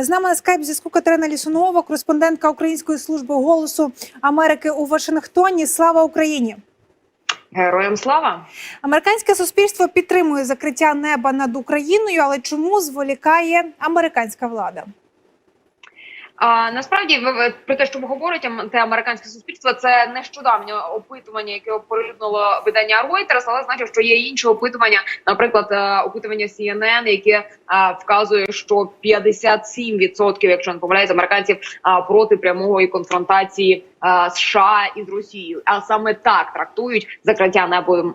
З нами на скайп зв'язку Катерина Лісунова, кореспондентка Української служби голосу Америки у Вашингтоні. Слава Україні! Героям слава! Американське суспільство підтримує закриття неба над Україною, але чому зволікає американська влада? А насправді ви- про те, що ви говорите, те американське суспільство, це нещодавнє опитування, яке оприлюднило видання Reuters, але значить, що є інші опитування, наприклад, е, опитування CNN, яке е, вказує, що 57%, якщо не помиляюсь, американців а, проти прямої конфронтації е, США із Росією. А саме так трактують закриття неба,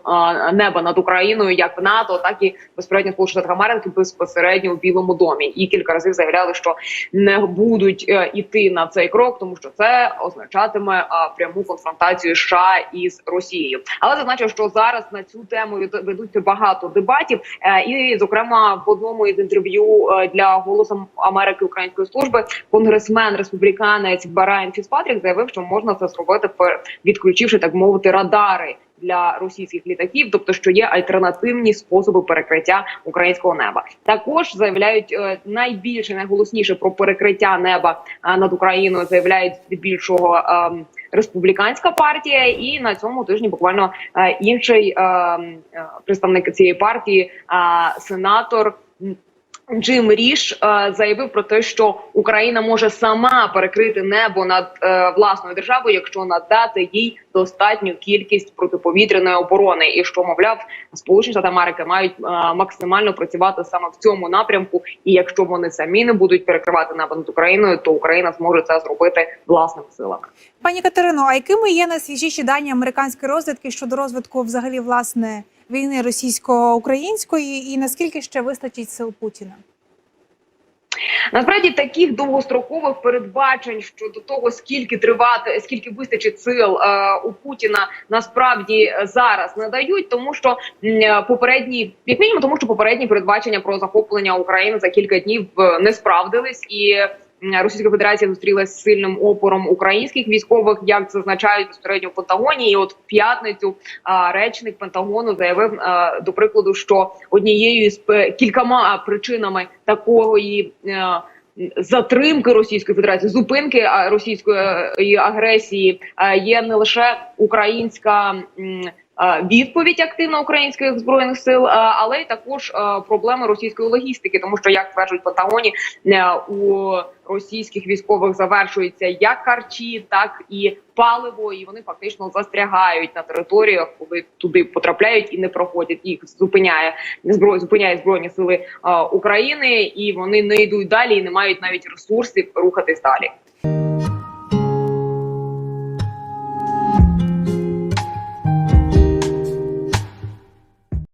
е, неба над Україною, як в НАТО, так і безпосередньо Сполучених Америки безпосередньо у Білому домі. І кілька разів заявляли, що не будуть е, іти на цей крок, тому що це означатиме е, пряму конфронтацію США із Росією. Але зазначив, що зараз на цю тему ведуться багато дебатів, е, і зокрема в одному із інтерв'ю е, для голосу Америки Української служби конгресмен республіканець Барайн Фіцпатрік заявив, що можна це зробити відключивши так мовити радари. Для російських літаків, тобто що є альтернативні способи перекриття українського неба, також заявляють е, найбільше найголосніше про перекриття неба над Україною. Заявляють здебільшого ем, республіканська партія, і на цьому тижні буквально е, інший ем, е, представник цієї партії, сенатор. Джим Ріш е, заявив про те, що Україна може сама перекрити небо над е, власною державою, якщо надати їй достатню кількість протиповітряної оборони, і що мовляв, Сполучені Штати Америки мають е, максимально працювати саме в цьому напрямку. І якщо вони самі не будуть перекривати небо над Україною, то Україна зможе це зробити власними силами. Пані Катерино, а якими є найсвіжіші дані американської розвідки щодо розвитку взагалі власне війни російсько-української, і наскільки ще вистачить сил Путіна? Насправді таких довгострокових передбачень щодо того, скільки тривати, скільки вистачить сил е, у Путіна, насправді е, зараз не дають, тому що е, попередні, як мінімум, тому що попередні передбачення про захоплення України за кілька днів е, не справдились і. Російська Федерація зустрілася з сильним опором українських військових, як зазначають безпосередньо в Пентагоні. І от в п'ятницю речник Пентагону заявив до прикладу, що однією з кількома причинами такої. Затримки Російської Федерації, зупинки російської агресії є не лише українська відповідь активна українських збройних сил, е, але й також е, проблеми російської логістики, тому що як стверджують Пентагоні, е, у російських військових завершуються як харчі, так і паливо, і вони фактично застрягають на територіях, коли туди потрапляють і не проходять. Їх зупиняє зброї, зупиняє збройні сили е, України, і вони не йдуть далі і не мають навіть ресурсів рухатись далі.